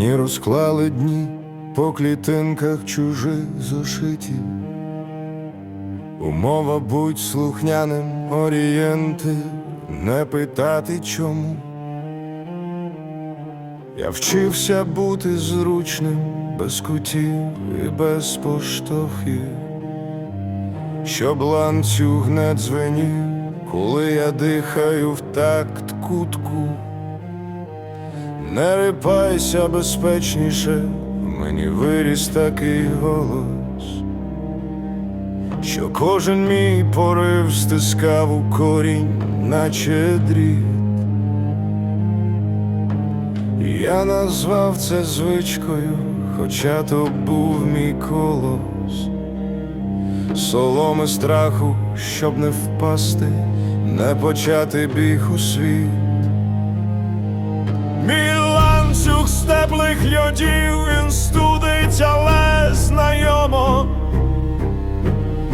Мені розклали дні по клітинках чужих зошитів. Умова будь слухняним орієнти, не питати чому. Я вчився бути зручним, без кутів і без поштовхів, щоб ланцюг не дзвенів, коли я дихаю в такт кутку. Не рипайся безпечніше, мені виріс такий голос, що кожен мій порив стискав у корінь, наче дріт. Я назвав це звичкою, хоча то був мій колос, соломи страху, щоб не впасти, не почати біг у світ. Теплих льодів, він студить, але знайомо.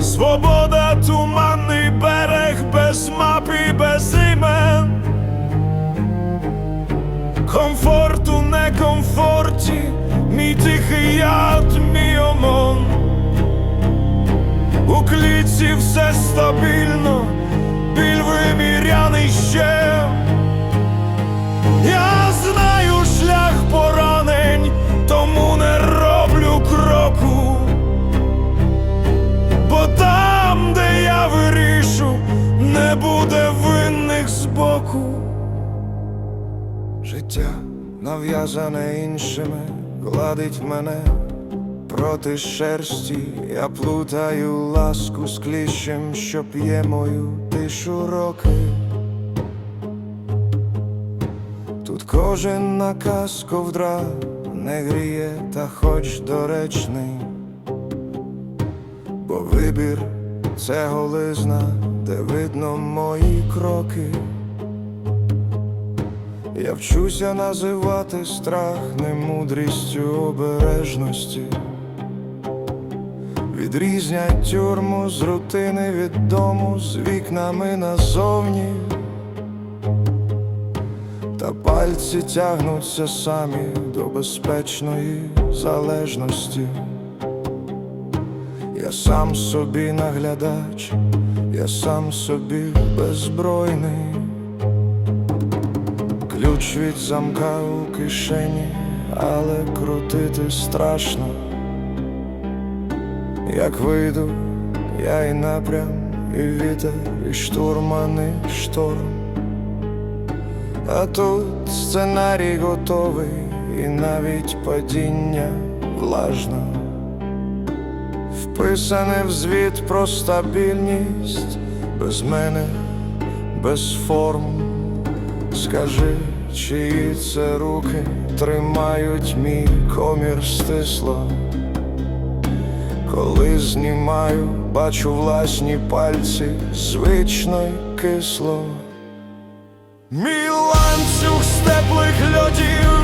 Свобода, туманний берег, без мап і без імен. Комфорт у некомфорті, мій тихий яд, мій омон. У клітці все стабільно, біль виміряний ще. Збоку. Життя нав'язане іншими, гладить мене проти шерсті, я плутаю ласку з кліщем, що п'є мою тишу роки. Тут кожен наказ ковдра не гріє, та хоч доречний, бо вибір це голизна, де видно мої кроки. Я вчуся називати страх не мудрістю обережності. Відрізнять тюрму з рутини від дому з вікнами назовні. Та пальці тягнуться самі до безпечної залежності. Я сам собі наглядач, я сам собі беззбройний. Ключ від замка у кишені, але крутити страшно. Як вийду, я і напрям, і вітер, і штурман, і шторм. А тут сценарій готовий, і навіть падіння влажно. Вписане в звіт про стабільність, без мене, без форм. Скажи, чиї це руки тримають мій комір стисло. Коли знімаю, бачу власні пальці, звично й кисло. Мій ланцюг з теплих льодів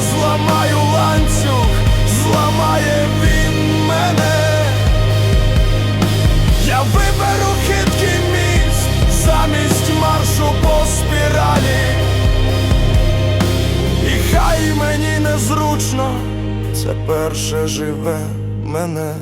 зламаю ланцюг, зламає він мене. Я виберу хиткий міст замість маршу по спіралі. І хай мені незручно, це перше живе мене.